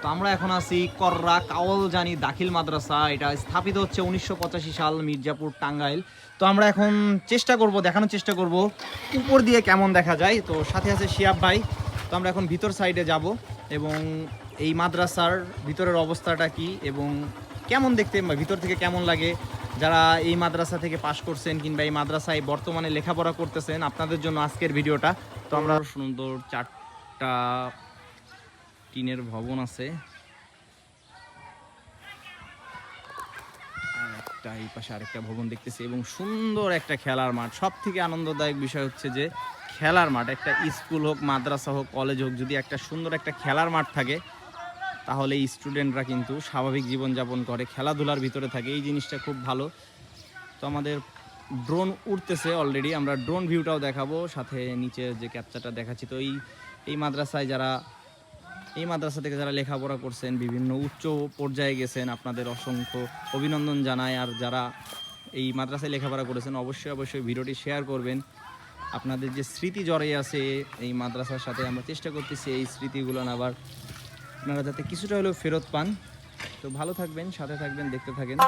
তো আমরা এখন আছি কররা কাওয়াল জানি দাখিল মাদ্রাসা। এটা স্থাপিত হচ্ছে উনিশশো পঁচাশি সাল মির্জাপুর টাঙ্গাইল। তো আমরা এখন চেষ্টা করব, দেখানোর চেষ্টা করব উপর দিয়ে কেমন দেখা যায়। তো সাথে আছে শিয়াব ভাই। তো আমরা এখন ভিতর সাইডে যাব এবং এই মাদ্রাসার ভিতরের অবস্থাটা কি এবং কেমন দেখতে ভিতর থেকে কেমন লাগে? যারা এই মাদ্রাসা থেকে পাশ করছেন কিংবা এই মাদ্রাসায় বর্তমানে লেখাপড়া করতেছেন, আপনাদের জন্য আজকের ভিডিওটা। তো আমরা সুন্দর চারটা টিনের ভবন আছে। একটা এই পাশে আরেকটা ভবন দেখতেছি এবং সুন্দর একটা খেলার মাঠ। সব থেকে আনন্দদায়ক বিষয় হচ্ছে যে খেলার মাঠ, একটা স্কুল হোক, মাদ্রাসা হোক, কলেজ হোক, যদি একটা সুন্দর একটা খেলার মাঠ থাকে, তাহলে স্টুডেন্টরা কিন্তু স্বাভাবিক জীবনযাপন করে, খেলাধুলার ভিতরে থাকে। এই জিনিসটা খুব ভালো। তো আমাদের ড্রোন উঠতেছে অলরেডি আমরা ড্রোন ভিউটাও দেখাবো, সাথে নিচে যে ক্যাপচারটা দেখাচ্ছি। তো এই এই মাদ্রাসায় যারা এই মাদ্রাসা থেকে যারা লেখাপড়া করছেন, বিভিন্ন উচ্চ পর্যায়ে গেছেন, আপনাদের অসংখ্য অভিনন্দন জানাই। আর যারা এই মাদ্রাসায় লেখাপড়া করেছেন, অবশ্যই অবশ্যই ভিডিওটি শেয়ার করবেন। আপনাদের যে স্মৃতি জড়িয়ে আছে এই মাদ্রাসার সাথে আমরা চেষ্টা করতেছি এই স্মৃতিগুলো আবার আপনারা যাতে কিছুটা হলেও ফেরত পান। তো ভালো থাকবেন, সাথে থাকবেন, দেখতে থাকেন।